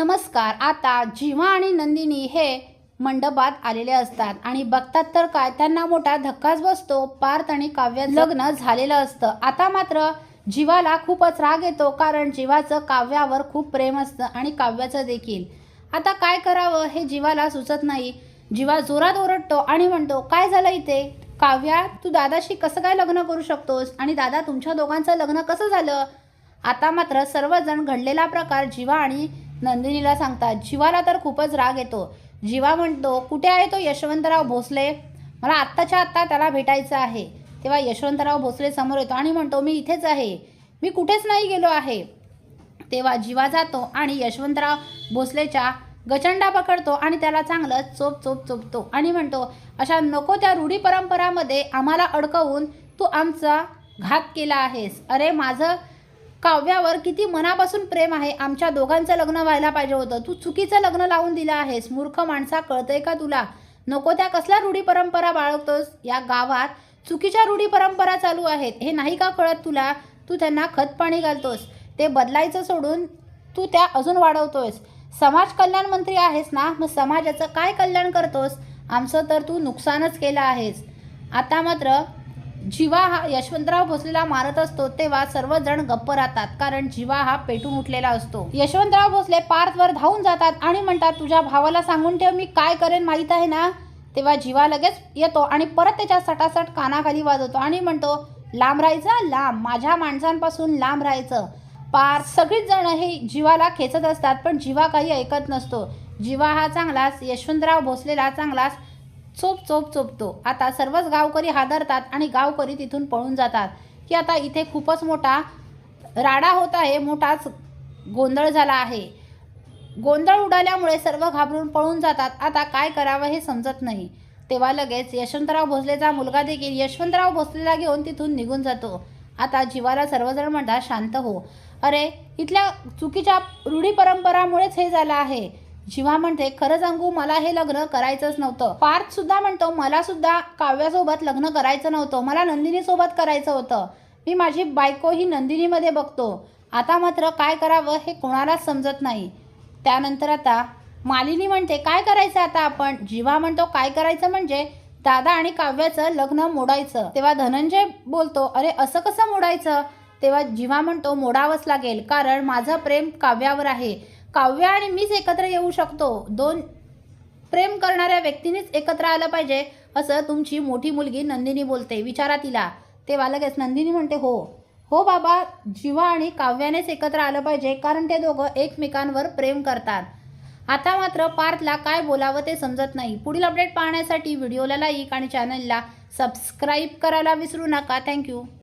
नमस्कार. आता जीवा आणि नंदिनी हे मंडपात आलेले असतात आणि बघतात तर काय त्यांना मोठा धक्काच बसतो पार्थ आणि काव्याचं लग्न झालेलं असतं. आता मात्र जीवाला खूपच राग येतो कारण जीवाचं काव्यावर खूप प्रेम असतं आणि काव्याचं देखील. आता काय करावं हे जीवाला सुचत नाही. जीवा जोरात ओरडतो आणि म्हणतो काय झालं इथे? काव्या तू दादाशी कसं काय लग्न करू शकतोस? आणि दादा तुमच्या दोघांचं लग्न कसं झालं? आता मात्र सर्वजण घडलेला प्रकार जीवा आणि नंदिनीला सांगतात जीवाला तर खूपच राग येतो. जीवा म्हणतो कुठे आहे तो यशवंतराव भोसले? मला आत्ताच्या आत्ता त्याला भेटायचं आहे. तेव्हा यशवंतराव भोसले समोर येतो आणि म्हणतो मी इथेच आहे. मी कुठेच नाही गेलो आहे. तेव्हा जीवा जातो आणि यशवंतराव भोसलेच्या गचंडा पकडतो आणि त्याला चांगलं चोप चोप चोपतो आणि म्हणतो अशा नको त्या रूढी परंपरामध्ये आम्हाला अडकवून तू आमचा घात केला आहेस. अरे माझं काव्यावर किती मनापासून प्रेम आहे आमच्या दोघांचं लग्न व्हायला पाहिजे होतं. तू चुकीचं लग्न लावून दिलं आहेस. मूर्ख माणसा कळतंय का तुला? नको त्या कसल्या रूढी परंपरा बाळगतोस? या गावात चुकीच्या रूढी परंपरा चालू आहेत. हे नाही का कळत तुला? तू त्यांना खतपाणी घालतोस. ते बदलायचं सोडून तू त्या अजून वाढवतोयस. समाज कल्याण मंत्री आहेस ना? मग समाजाचं काय कल्याण करतोस? आमचं तर तू नुकसानच केलं आहेस. आता मात्र जीवा हा यशवंतराव भोसलेला मारत असतो तेव्हा सर्वजण गप्प राहतात कारण जीवा हा पेटून उठलेला असतो. यशवंतराव भोसले पार्थवर धावून जातात आणि म्हणतात तुझ्या भावाला सांगून ठेव मी काय करेन माहीत आहे ना? तेव्हा जीवा लगेच येतो आणि परत त्याच्या सटासट कानाखाली वाजवतो आणि म्हणतो लांब राहायचं? लांब. माझ्या माणसांपासून लांब राहायचं. पार. सगळीच जण हे जीवाला खेचत असतात पण जीवा काही ऐकत नसतो. जीवा हा चांगलाच यशवंतराव भोसलेला चांगलाच चोप चोप चोपतो. आता सर्वच गावकरी हादरतात आणि गावकरी तिथून पळून जातात. की आता इथे खूपच मोठा राडा होत आहे मोठाच गोंधळ झाला आहे. गोंधळ उडाल्यामुळे सर्व घाबरून पळून जातात. आता काय करावं हे समजत नाही. तेव्हा लगेच यशवंतराव भोसलेचा मुलगा देखील यशवंतराव भोसलेला घेऊन तिथून निघून जातो. आता जीवाला सर्वजण म्हणतात शांत हो. अरे इथल्या चुकीच्या रूढी परंपरामुळेच हे झालं आहे. शिवा म्हणते खरं सांगू मला हे लग्न करायचंच नव्हतं. पार्थ सुद्धा म्हणतो मला सुद्धा काव्यासोबत लग्न करायचं नव्हतं. मला नंदिनी सोबत करायचं होतं. मी माझी बायको ही नंदिनीमध्ये बघतो. आता मात्र काय करावं हे कोणालाच समजत नाही. त्यानंतर आता मालिनी म्हणते काय करायचं आता आपण? जीवा म्हणतो काय करायचं म्हणजे दादा आणि काव्याचं लग्न मोडायचं. तेव्हा धनंजय बोलतो अरे असं कसं मोडायचं? तेव्हा जीवा म्हणतो मोडावंच लागेल कारण माझं प्रेम काव्यावर आहे. काव्य आणि मीच एकत्र येऊ शकतो. दोन प्रेम करणाऱ्या व्यक्तीनेच एकत्र आलं पाहिजे असं तुमची मोठी मुलगी नंदिनी बोलते विचारा तिला. तेव्हा लगेच नंदिनी म्हणते हो हो बाबा जीवा आणि काव्यानेच एकत्र आलं पाहिजे कारण ते दोघं एकमेकांवर प्रेम करतात. आता मात्र पार्थला काय बोलावं ते समजत नाही. पुढील अपडेट पाहण्यासाठी व्हिडिओला लाईक आणि चॅनलला सबस्क्राईब करायला विसरू नका. थँक्यू